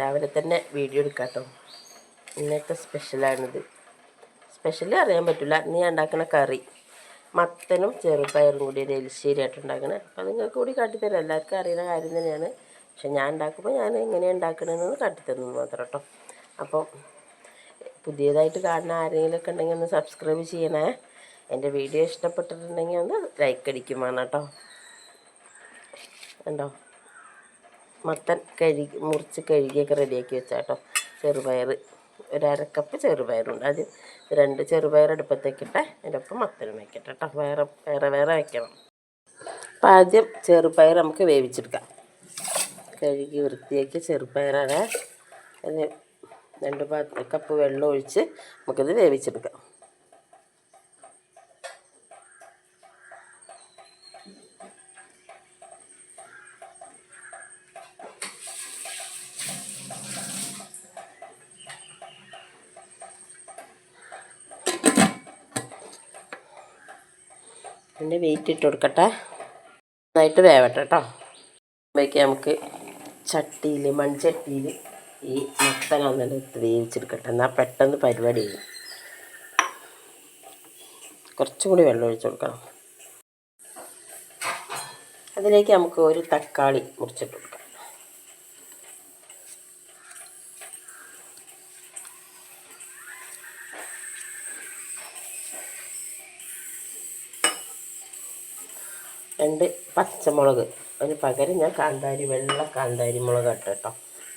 രാവിലെ തന്നെ വീഡിയോ എടുക്കാട്ടോ. കേട്ടോ ഇന്നത്തെ സ്പെഷ്യലാണിത്. സ്പെഷ്യൽ അറിയാൻ പറ്റില്ല നീ ഉണ്ടാക്കുന്ന കറി. മത്തനും ചെറുപയറും കൂടി ഒരു എലിശ്ശേരിയായിട്ട് ഉണ്ടാക്കണേ. അപ്പോൾ നിങ്ങൾക്ക് കൂടി കാട്ടിത്തരാം. എല്ലാവർക്കും അറിയുന്ന കാര്യം തന്നെയാണ്. പക്ഷെ ഞാൻ ഉണ്ടാക്കുമ്പോൾ ഞാൻ എങ്ങനെയാണ് ഉണ്ടാക്കണമെന്ന് കാട്ടിത്തരുന്നു മാത്രം കേട്ടോ. അപ്പോൾ പുതിയതായിട്ട് കാണുന്ന ആരെങ്കിലുമൊക്കെ ഉണ്ടെങ്കിൽ ഒന്ന് സബ്സ്ക്രൈബ് ചെയ്യണേ. എന്റെ വീഡിയോ ഇഷ്ടപ്പെട്ടിട്ടുണ്ടെങ്കിൽ ഒന്ന് ലൈക്ക് അടിക്കും കേട്ടോ. ഉണ്ടോ മത്തൻ കഴുകി മുറിച്ച് കഴുകിയൊക്കെ റെഡിയാക്കി വെച്ചാട്ടോ. ചെറുപയർ ഒരു അരക്കപ്പ് ചെറുപയറുണ്ട്. ആദ്യം രണ്ട് ചെറുപയർ അടുപ്പത്തേക്കിട്ടെ അതിന്റെ ഒപ്പം മത്തനും വയ്ക്കട്ടെ കേട്ടോ വേറെ വേറെ വേറെ വയ്ക്കണം അപ്പം ആദ്യം ചെറുപയർ നമുക്ക് വേവിച്ചെടുക്കാം. കഴുകി വൃത്തിയാക്കി ചെറുപയറാണ്. അതിന് രണ്ട് കപ്പ് വെള്ളം ഒഴിച്ച് നമുക്കിത് വേവിച്ചെടുക്കാം. പിന്നെ വെയിറ്റ് ഇട്ട് കൊടുക്കട്ടെ. നന്നായിട്ട് വേവട്ടെ കേട്ടോ. നമുക്ക് ചട്ടിയിൽ മൺചട്ടിയിൽ ഈ മത്തനൊന്നും ഇട്ട് വേവിച്ചെടുക്കട്ടെ. എന്നാൽ പെട്ടെന്ന് പരിപാടി ചെയ്യും കുറച്ചും കൂടി വെള്ളം ഒഴിച്ച് കൊടുക്കണം. അതിലേക്ക് നമുക്ക് ഒരു തക്കാളി മുറിച്ചിട്ട് കൊടുക്കാം. രണ്ട് പച്ചമുളക്. അതിന് പകരം ഞാൻ കാന്താരി വെള്ള കാന്താരി മുളക് ഇട്ടോ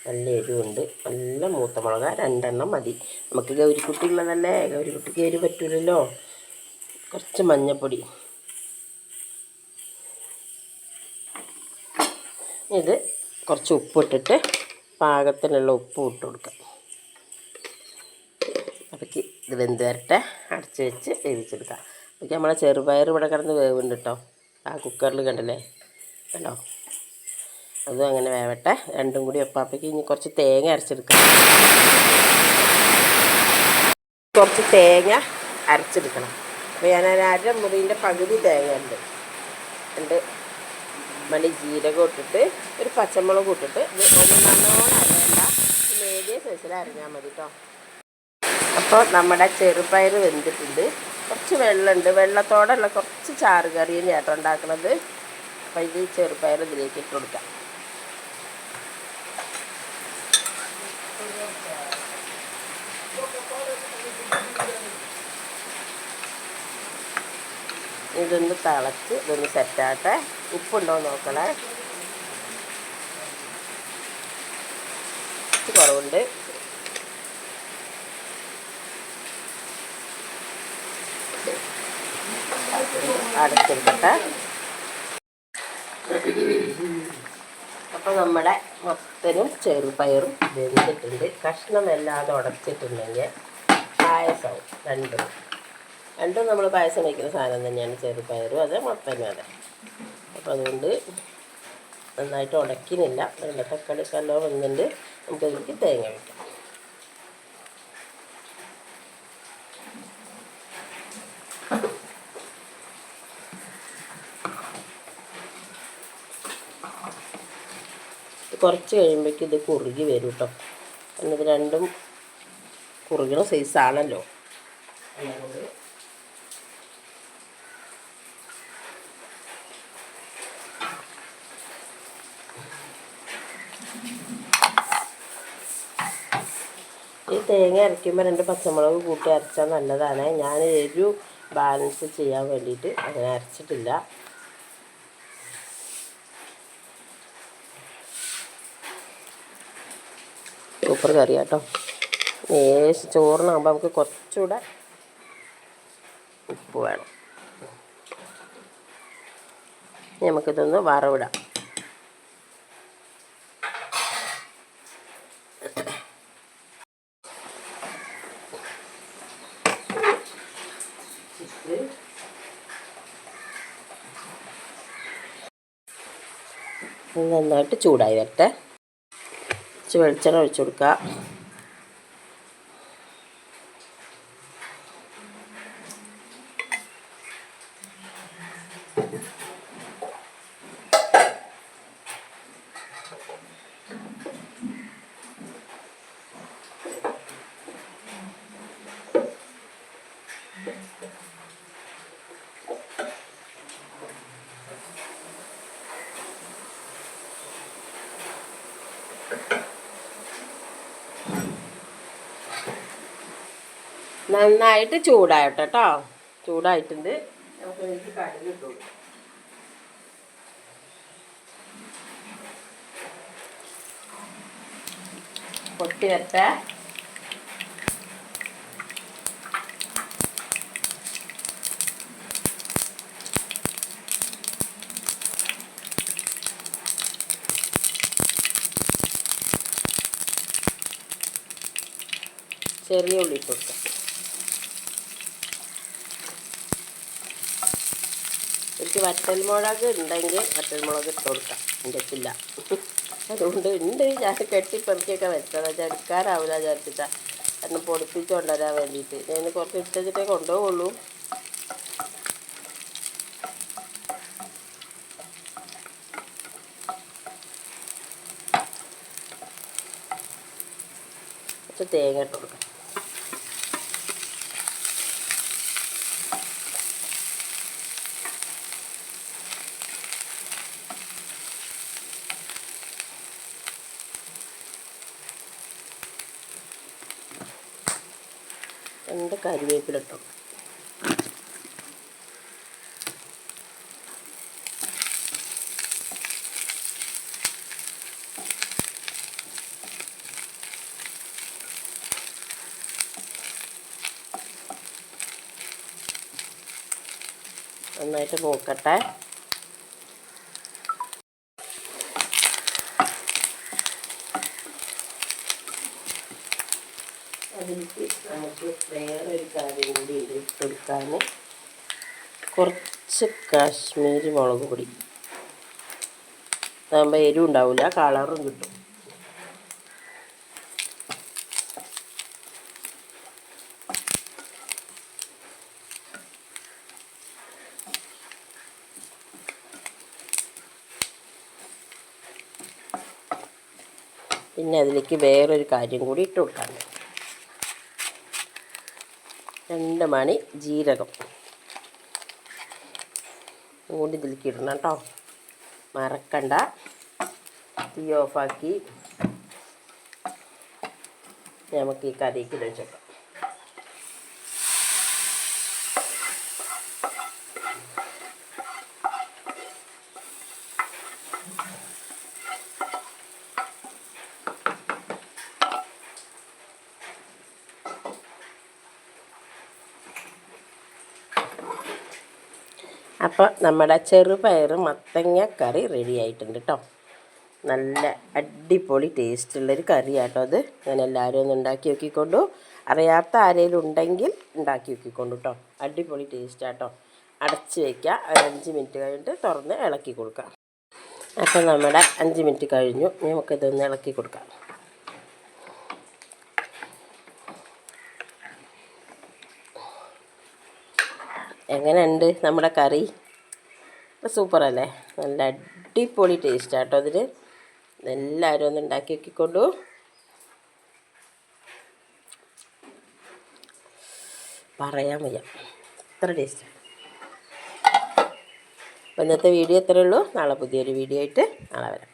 നല്ല എരിവുണ്ട്. നല്ല മൂത്ത മുളക്. രണ്ടെണ്ണം മതി. നമുക്ക് ഗൗരിക്കുട്ടി ഉള്ളതല്ലേ? ഗൗരിക്കുട്ടിക്ക് എരിവ് പറ്റൂലല്ലോ. കുറച്ച് മഞ്ഞൾപ്പൊടി ഇത് കുറച്ച് ഉപ്പിട്ടിട്ട് പാകത്തിനുള്ള ഉപ്പ് ഇട്ട് കൊടുക്കാം. അപ്പോഴേക്ക് ഇത് വെന്ത് വരട്ടെ. അടച്ച് വെച്ച് വേവിച്ചെടുക്കാം. അപ്പോഴേക്ക് നമ്മളെ ചെറുപയർ ഇവിടെ കിടന്ന് വേവുണ്ട് കേട്ടോ. ആ കുക്കറിൽ കണ്ടല്ലേ? കണ്ടോ? അതും അങ്ങനെ വേവട്ടെ. രണ്ടും കൂടി ഒപ്പാപ്പയ്ക്ക് ഇനി കുറച്ച് തേങ്ങ അരച്ചെടുക്കാം. കുറച്ച് തേങ്ങ അരച്ചെടുക്കണം. അപ്പോൾ ഞാൻ അര മുറിന്റെ പകുതി തേങ്ങ ഉണ്ട്. ഉണ്ട് മണി ജീരകം ഇട്ടിട്ട് ഒരു പച്ചമുളക് ഇട്ടിട്ട് ഒന്ന് നല്ലോണം അരയണ്ട. മീഡിയം സൈസിൽ അരഞ്ഞാൽ മതി കേട്ടോ അപ്പോൾ നമ്മുടെ ചെറുപയർ വെന്തിട്ടുണ്ട്. കുറച്ച് വെള്ളമുണ്ട്. വെള്ളത്തോടെയുള്ള കുറച്ച് ചാറ് കറിയും ചേട്ടൻ ഉണ്ടാക്കുന്നത്. അപ്പോൾ ഇത് ചെറുപയർ ഇതിലേക്ക് ഇട്ട് കൊടുക്കാം. ഇതൊന്ന് തിളച്ച് ഇതൊന്ന് സെറ്റാട്ടെ ഉപ്പുണ്ടോ നോക്കണേ. കുറവുണ്ട്. അടച്ചെടുക്കട്ടെ അപ്പോൾ നമ്മുടെ മത്തനും ചെറുപയറും വെന്തിട്ടുണ്ട്. കഷ്ണമല്ലാതെ ഉടച്ചിട്ടുണ്ടെങ്കിൽ പായസവും രണ്ടും. രണ്ടും നമ്മൾ പായസം വയ്ക്കുന്ന സാധനം തന്നെയാണ് ചെറുപയറും അതെ മത്തനും അതെ. അപ്പോൾ അതുകൊണ്ട് നന്നായിട്ട് ഉടക്കുന്നില്ല അതിന്റെ തക്കാളി കല്ലോ വന്നിട്ടുണ്ട് നമുക്കതിലേക്ക് തേങ്ങ വയ്ക്കാം കുറച്ച് കഴിയുമ്പോഴേക്കും ഇത് കുറുകി വരും കേട്ടോ എന്നത് രണ്ടും കുറുകണ സൈസാണല്ലോ ഈ തേങ്ങ അരയ്ക്കുമ്പോൾ രണ്ട് പച്ചമുളക് കൂട്ടി അരച്ചാൽ നല്ലതാണ്. ഞാൻ ഒരു ബാലൻസ് ചെയ്യാൻ വേണ്ടിയിട്ട് അങ്ങനെ അരച്ചിട്ടില്ല. സൂപ്പർ കറി കേട്ടോ ഏശ് ചോറിനാകുമ്പോൾ നമുക്ക് കുറച്ചുകൂടെ ഉപ്പ് വേണം. നമുക്കിതൊന്ന് വറവിടാം. നന്നായിട്ട് ചൂടായി വരട്ടെ. കുറച്ച് വെളിച്ചെണ്ണ ഒഴിച്ചു കൊടുക്കുക. നന്നായിട്ട് ചൂടായിട്ട് കേട്ടോ ചൂടായിട്ടുണ്ട്. നമുക്ക് ഇതിലേക്ക് കടുക് ഇട്ടു. പൊട്ടി വരട്ടെ. ചെറിയ ഉള്ളി ഇട്ട് എനിക്ക് വറ്റൽമുളക് ഉണ്ടെങ്കിൽ വറ്റൽമുളക് ഇട്ട് കൊടുക്കാം. എന്റെ അടുത്തില്ല അതുകൊണ്ട് ഉണ്ട്. ഞാൻ കെട്ടിപ്പെറുക്കിയൊക്കെ വെച്ചതാ. അത് എടുക്കാനാവില്ല വിചാരിച്ചിട്ടാ. എന്ന് പൊടിപ്പിച്ച് കൊണ്ടുവരാൻ വേണ്ടിയിട്ട് ഞാൻ കുറച്ച് ഇട്ടിട്ടേ കൊണ്ടുപോകുള്ളൂ കുറച്ച് തേങ്ങ ഇട്ട് കൊടുക്കാം. രണ്ട് കരിവേപ്പില ഇട്ടു. നന്നായിട്ട് മൂക്കട്ടെ. അതിലേക്ക് നമുക്ക് വേറൊരു കാര്യം കൂടി ഉണ്ട് ഇട്ടെടുക്കാൻ കുറച്ച് കാശ്മീരി മുളക് പൊടി. അതാകുമ്പോൾ എരിവ് ഉണ്ടാവില്ല കളറും കിട്ടും. പിന്നെ അതിലേക്ക് വേറൊരു കാര്യം കൂടി ഇട്ട് കൊടുക്കാനുണ്ട്. രണ്ട് മണി ജീരകം. കൂടി ഇതിലേക്ക് ഇടണം കേട്ടോ. മറക്കണ്ട. തീ ഓഫാക്കി. നമുക്ക് ഈ കറിക്ക് വെച്ചേക്കാം. അപ്പോൾ നമ്മുടെ ചെറുപയർ മത്തങ്ങ കറി റെഡി ആയിട്ടുണ്ട് കേട്ടോ നല്ല അടിപൊളി ടേസ്റ്റുള്ളൊരു കറിയാട്ടോ അത്. ഞാൻ എല്ലാവരും ഒന്ന് ഉണ്ടാക്കി നോക്കിക്കൊണ്ടു. അറിയാത്ത ആരെങ്കിലും ഉണ്ടെങ്കിൽ ഉണ്ടാക്കി നോക്കിക്കൊണ്ടു കേട്ടോ അടിപൊളി ടേസ്റ്റാട്ടോ അടച്ച് വയ്ക്കുക ഒരു അഞ്ച് മിനിറ്റ് കഴിഞ്ഞിട്ട് തുറന്ന് ഇളക്കി കൊടുക്കാം. അപ്പോൾ നമ്മുടെ അഞ്ച് മിനിറ്റ് കഴിഞ്ഞു. നമുക്കിതൊന്ന് ഇളക്കി കൊടുക്കാം. എങ്ങനെയുണ്ട് നമ്മുടെ കറി? സൂപ്പർ അല്ലേ നല്ല അടിപൊളി ടേസ്റ്റ് ആട്ടോ അതിൽ എല്ലാവരും ഒന്ന് ഉണ്ടാക്കി നോക്കിക്കൊണ്ടു. പറയാൻ വയ്യ. അത്ര ടേസ്റ്റ് ഇന്നത്തെ വീഡിയോ ഇത്രയേ ഉള്ളൂ. നാളെ പുതിയൊരു വീഡിയോ ആയിട്ട് നാളെ വരാം.